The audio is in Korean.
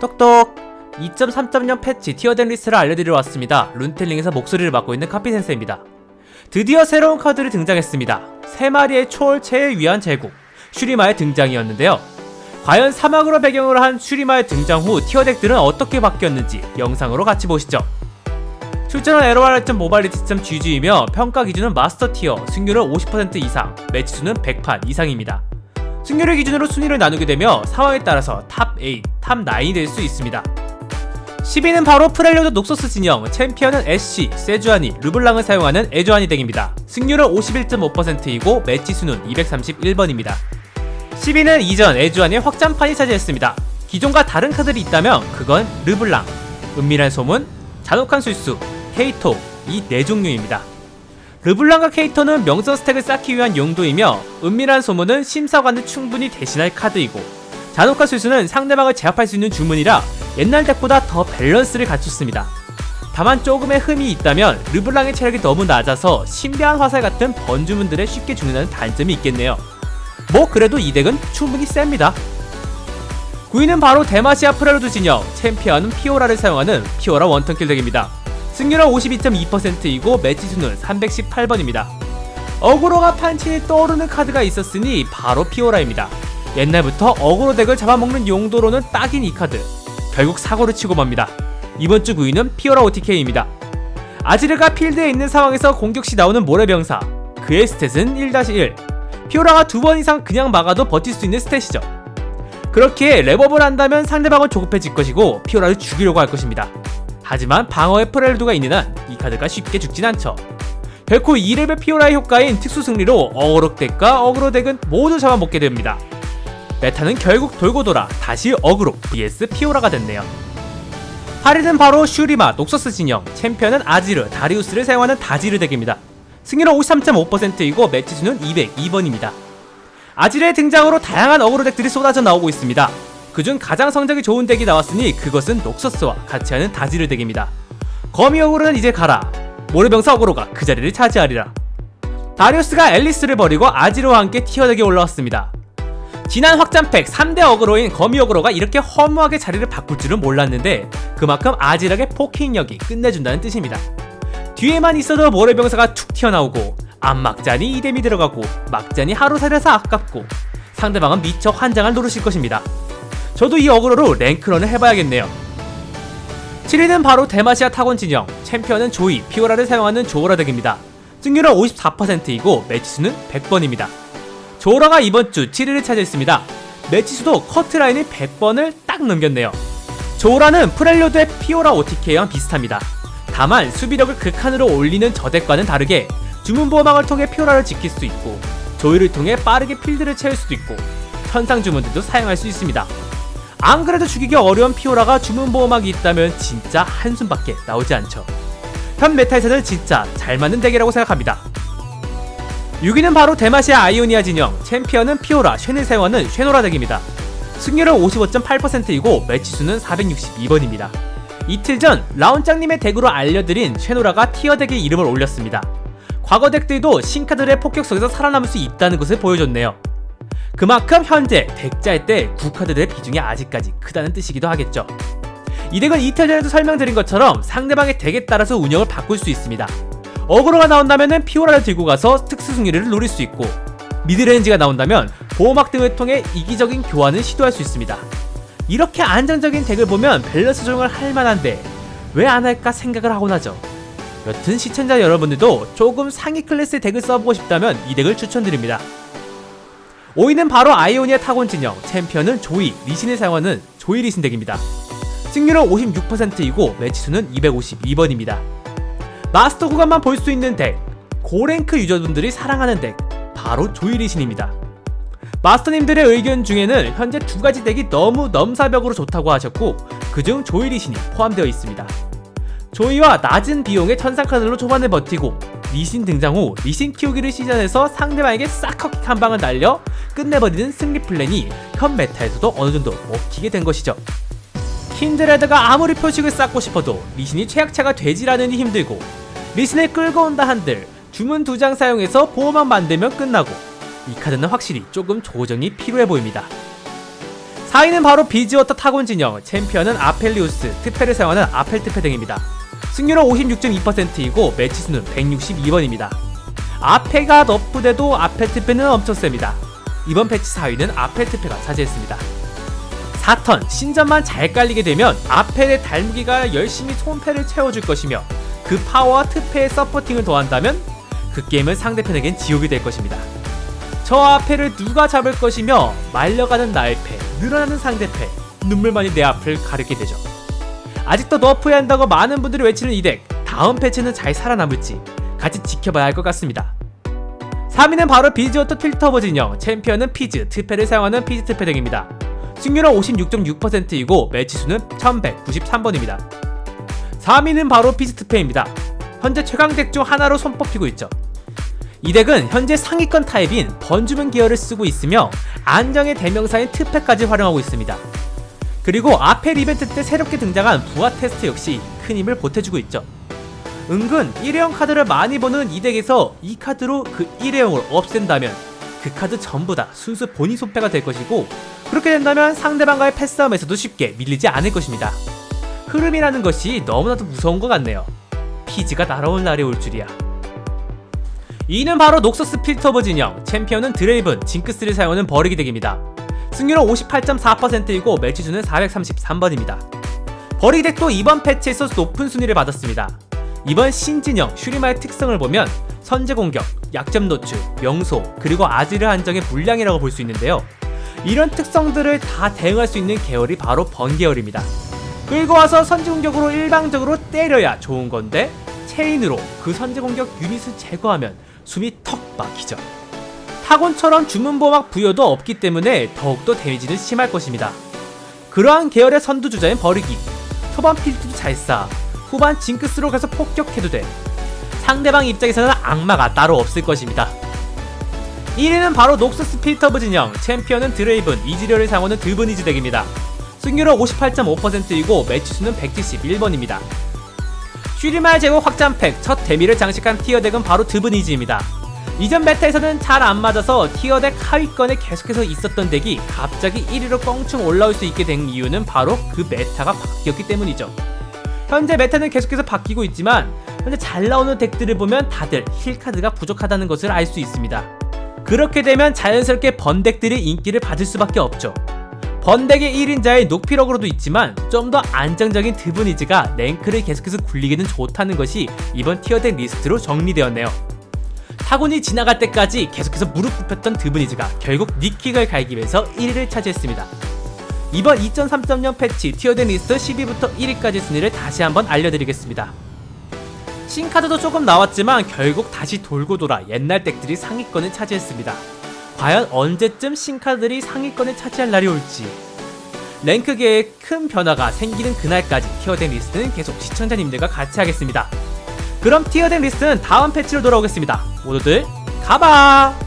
똑똑 2.3.0 패치 티어된 리스트를 알려드리러 왔습니다. 룬텔링에서 목소리를 맡고 있는 카피센스입니다. 드디어 새로운 카드를 등장했습니다. 세 마리의 초월체에 위한 제국 슈리마의 등장이었는데요. 과연 사막으로 배경으로 한 슈리마의 등장 후 티어 덱들은 어떻게 바뀌었는지 영상으로 같이 보시죠. 출전은 에로알점 모바일리티 GG이며 평가 기준은 마스터 티어, 승률은 50% 이상, 매치 수는 100판 이상입니다. 승률을 기준으로 순위를 나누게 되며 상황에 따라서 탑 8, 탑 9이 될 수 있습니다. 10위는 바로 프렐리오드 녹소스 진영, 챔피언은 애쉬, 세주아니, 르블랑을 사용하는 에주아니 덱입니다. 승률은 51.5%이고 매치 수는 231번입니다. 10위는 이전 에주아니의 확장판이 차지했습니다. 기존과 다른 카드들이 있다면 그건 르블랑, 은밀한 소문, 잔혹한 술수, 케이토 이 네 종류입니다. 르블랑과 케이토는 명성 스택을 쌓기 위한 용도이며 은밀한 소문은 심사관을 충분히 대신할 카드이고 잔혹한 술수는 상대방을 제압할 수 있는 주문이라 옛날 덱보다 더 밸런스를 갖췄습니다. 다만 조금의 흠이 있다면 르블랑의 체력이 너무 낮아서 신비한 화살 같은 번주문들에 쉽게 죽는다는 단점이 있겠네요. 뭐 그래도 이 덱은 충분히 셉니다. 9위는 바로 데마시아 프레로드 진영, 챔피언은 피오라를 사용하는 피오라 원턴킬 덱입니다. 승률은 52.2%이고 매치 수는 318번입니다. 어그로가 판친이 떠오르는 카드가 있었으니 바로 피오라입니다. 옛날부터 어그로 덱을 잡아먹는 용도로는 딱인 이 카드. 결국 사고를 치고 맙니다. 이번 주 9위는 피오라 OTK입니다. 아지르가 필드에 있는 상황에서 공격 시 나오는 모래병사. 그의 스탯은 1-1. 피오라가 두 번 이상 그냥 막아도 버틸 수 있는 스탯이죠. 그렇게 랩업을 한다면 상대방은 조급해질 것이고 피오라를 죽이려고 할 것입니다. 하지만 방어의 프렐루드가 있는 한 이 카드가 쉽게 죽진 않죠. 결코 2레벨 피오라의 효과인 특수 승리로 어그로 덱과 어그로 덱은 모두 잡아먹게 됩니다. 메타는 결국 돌고 돌아 다시 어그로 vs 피오라가 됐네요. 8위는 바로 슈리마 녹서스 진영, 챔피언은 아지르, 다리우스를 사용하는 다지르 덱입니다. 승률은 53.5%이고 매치 수는 202번입니다. 아지르의 등장으로 다양한 어그로 덱들이 쏟아져 나오고 있습니다. 그중 가장 성적이 좋은 덱이 나왔으니 그것은 녹서스와 같이 하는 다지르 덱입니다. 거미 어그로는 이제 가라. 모래병사 어그로가 그 자리를 차지하리라. 다리우스가 앨리스를 버리고 아지르와 함께 티어 덱에 올라왔습니다. 지난 확장팩 3대 어그로인 거미 어그로가 이렇게 허무하게 자리를 바꿀 줄은 몰랐는데 그만큼 아지르의 포킹력이 끝내준다는 뜻입니다. 뒤에만 있어도 모래병사가 툭 튀어나오고 앞막잔이 이뎀이 들어가고 막잔이 하루 살려서 아깝고 상대방은 미처 환장을 노르실 것입니다. 저도 이 어그로로 랭크런을 해봐야겠네요. 7위는 바로 데마시아 타곤 진영, 챔피언은 조이, 피오라를 사용하는 조오라 덱입니다. 승률은 54%이고 매치수는 100번입니다. 조오라가 이번 주 7위를 차지했습니다. 매치수도 커트라인이 100번을 딱 넘겼네요. 조오라는 프렐료드의 피오라 OTK랑 비슷합니다. 다만 수비력을 극한으로 올리는 저덱과는 다르게 주문보호막을 통해 피오라를 지킬 수 있고 조이를 통해 빠르게 필드를 채울 수도 있고 현상 주문들도 사용할 수 있습니다. 안 그래도 죽이기 어려운 피오라가 주문 보호막이 있다면 진짜 한숨밖에 나오지 않죠. 현 메타에서는 진짜 잘 맞는 덱이라고 생각합니다. 6위는 바로 데마시아 아이오니아 진영, 챔피언은 피오라, 쉔을 사용하는 쉔오라 덱입니다. 승률은 55.8%이고 매치수는 462번입니다. 이틀 전 라운짱님의 덱으로 알려드린 쉔오라가 티어 덱에 이름을 올렸습니다. 과거 덱들도 신카들의 폭격 속에서 살아남을 수 있다는 것을 보여줬네요. 그만큼 현재 덱짤때 구카드들의 비중이 아직까지 크다는 뜻이기도 하겠죠. 이 덱은 이틀 전에도 설명드린 것처럼 상대방의 덱에 따라서 운영을 바꿀 수 있습니다. 어그로가 나온다면 피오라를 들고 가서 특수 승리를 노릴 수 있고 미드레인지가 나온다면 보호막 등을 통해 이기적인 교환을 시도할 수 있습니다. 이렇게 안정적인 덱을 보면 밸런스 조정을 할 만한데 왜 안 할까 생각을 하곤 하죠. 여튼 시청자 여러분들도 조금 상위 클래스의 덱을 써보고 싶다면 이 덱을 추천드립니다. 5위는 바로 아이오니아 타곤 진영, 챔피언은 조이, 리신을 사용하는 조이 리신 덱입니다. 승률은 56%이고 매치수는 252번입니다. 마스터 구간만 볼 수 있는 덱, 고랭크 유저분들이 사랑하는 덱, 바로 조이 리신입니다. 마스터님들의 의견 중에는 현재 두 가지 덱이 너무 넘사벽으로 좋다고 하셨고 그중 조이 리신이 포함되어 있습니다. 조이와 낮은 비용의 천상카드로 초반에 버티고 리신 등장 후 리신 키우기를 시전해서 상대방에게 싹커킥 한 방을 날려 끝내버리는 승리 플랜이 현 메타에서도 어느 정도 먹히게 된 것이죠. 킨드레드가 아무리 표식을 쌓고 싶어도 리신이 최약체가 되질 않으니 힘들고 리신을 끌고 온다 한들 주문 두 장 사용해서 보호막 만들면 끝나고 이 카드는 확실히 조금 조정이 필요해 보입니다. 4위는 바로 비지워터 타곤 진영, 챔피언은 아펠리우스, 특패를 사용하는 아펠 특패 등입니다. 승률은 56.2%이고 매치 수는 162번입니다. 아페가 너프돼도 특패는 엄청 셉니다. 이번 패치 4위는 아펠 특패가 차지했습니다. 4턴 신전만 잘 깔리게 되면 아펠의 달무기가 열심히 손패를 채워줄 것이며 그 파워와 특패의 서포팅을 더한다면 그 게임은 상대편에겐 지옥이 될 것입니다. 저 아펠을 누가 잡을 것이며 말려가는 나의 패, 늘어나는 상대 패, 눈물만이 내 앞을 가리게 되죠. 아직도 너프해야 한다고 많은 분들이 외치는 이 덱, 다음 패치는 잘 살아남을지 같이 지켜봐야 할 것 같습니다. 3위는 바로 비즈워터 틸터버 진영, 챔피언은 피즈, 트패를 사용하는 피즈 트패 덱입니다. 승률은 56.6%이고 매치 수는 1193번입니다. 4위는 바로 피즈 트패입니다. 현재 최강 덱 중 하나로 손꼽히고 있죠. 이 덱은 현재 상위권 타입인 번주문 기어를 쓰고 있으며 안정의 대명사인 트패까지 활용하고 있습니다. 그리고 아펠 이벤트 때 새롭게 등장한 부하 테스트 역시 큰 힘을 보태주고 있죠. 은근 일회용 카드를 많이 보는 이 덱에서 이 카드로 그 일회용을 없앤다면 그 카드 전부 다 순수 본인 손패가 될 것이고 그렇게 된다면 상대방과의 패싸움에서도 쉽게 밀리지 않을 것입니다. 흐름이라는 것이 너무나도 무서운 것 같네요. 피지가 날아올 날이 올 줄이야. 2는 바로 녹서스 필터버 진영, 챔피언은 드레이븐, 징크스를 사용하는 버리기 덱입니다. 승률은 58.4%이고 매치 수는 433번입니다. 버리기 덱도 이번 패치에서 높은 순위를 받았습니다. 이번 신진영 슈리마의 특성을 보면 선제 공격, 약점 노출, 명소, 그리고 아지르 한정의 물량이라고 볼 수 있는데요. 이런 특성들을 다 대응할 수 있는 계열이 바로 번 계열입니다. 끌고 와서 선제 공격으로 일방적으로 때려야 좋은 건데 체인으로 그 선제 공격 유닛을 제거하면 숨이 턱 막히죠. 타곤처럼 주문 보막 부여도 없기 때문에 더욱더 데미지는 심할 것입니다. 그러한 계열의 선두주자인 버리기. 초반 필드도 잘 쌓아 후반 징크스로 가서 폭격해도 돼. 상대방 입장에서는 악마가 따로 없을 것입니다. 1위는 바로 녹서스 필터브 진영, 챔피언은 드레이븐, 이지리얼을 사용하는 드브니즈 덱입니다. 승률은 58.5%이고 매치 수는 171번입니다. 슈리말 제거 확장팩 첫 데미를 장식한 티어 덱은 바로 드브니즈입니다. 이전 메타에서는 잘 안 맞아서 티어덱 하위권에 계속해서 있었던 덱이 갑자기 1위로 껑충 올라올 수 있게 된 이유는 바로 그 메타가 바뀌었기 때문이죠. 현재 메타는 계속해서 바뀌고 있지만 현재 잘 나오는 덱들을 보면 다들 힐카드가 부족하다는 것을 알 수 있습니다. 그렇게 되면 자연스럽게 번덱들이 인기를 받을 수밖에 없죠. 번덱의 1인자의 녹피럭으로도 있지만 좀 더 안정적인 드브니즈가 랭크를 계속해서 굴리기는 좋다는 것이 이번 티어덱 리스트로 정리되었네요. 타곤이 지나갈 때까지 계속해서 무릎 굽혔던 드브니즈가 결국 니킥을 갈기면서 1위를 차지했습니다. 이번 2.3.0 패치 티어덱 리스트 10위부터 1위까지 순위를 다시 한번 알려드리겠습니다. 신카드도 조금 나왔지만 결국 다시 돌고 돌아 옛날 덱들이 상위권을 차지했습니다. 과연 언제쯤 신카드들이 상위권을 차지할 날이 올지 랭크계에 큰 변화가 생기는 그날까지 티어덱 리스트는 계속 시청자님들과 같이 하겠습니다. 그럼 티어덱 리스트는 다음 패치로 돌아오겠습니다. 모두들 가봐!